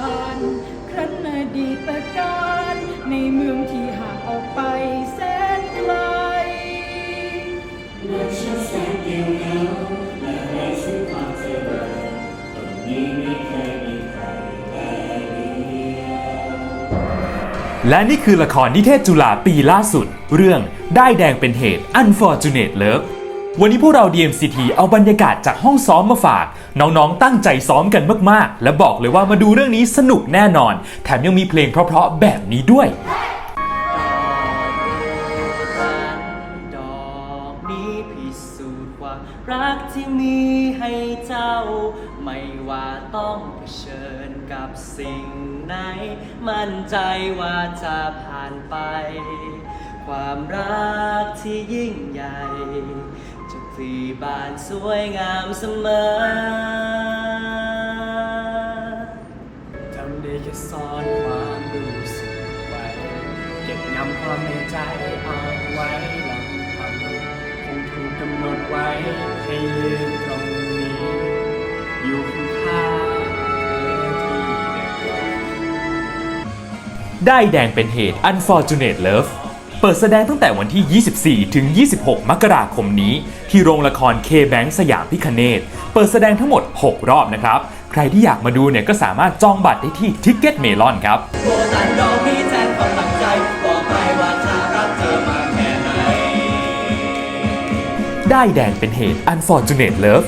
ครั้นอดีตการ ในเมืองที่ห่างออกไปแสนไกลเมื่อฉันแสนเดียวเหงาและไร้ซึ่งความเจริญตรงนี้ไม่เคยมีใครได้และนี่คือละครนิเทศจุฬาปีล่าสุด เรื่องได้แดงเป็นเหตุ Unfortunate Love วันนี้พวกเรา DMCT เอาบรรยากาศจากห้องซ้อมมาฝาก น้องๆ ตั้งใจซ้อมกันมากๆ และบอกเลยว่ามาดูเรื่องนี้สนุกแน่นอน แถมยังมีเพลงเพราะๆ แบบนี้ด้วย ดอกนี้พิสูจน์ความรักที่มีให้เจ้า ไม่ว่าต้องเผชิญกับสิ่งไหน มั่นใจว่าจะผ่านไป ความรักที่ยิ่งใหญ่ จะพลีบานสวยงามเสมอ ทำได้แค่ซ่อนความรู้สึกไว้ เก็บงำความในใจเอาไว้หลังคงถูกกำหนดไว้ให้ยืนตรงนี้ อยู่ข้างได้ายแดงเป็นเหตุ Unfortunate Love เปิดแสดงตั้งแต่วันที่ 24 ถึง 26 มกราคมนี้ ที่โรงละคร K-Bank สยามพิคเนตเปิดแสดงทั้งหมด 6 รอบนะครับ ใครที่อยากมาดูเนี่ยก็สามารถจองบัตรได้ที่ Ticket Melon ครับโบตันดอนครับได้แดงเป็นเหตุ Unfortunate Love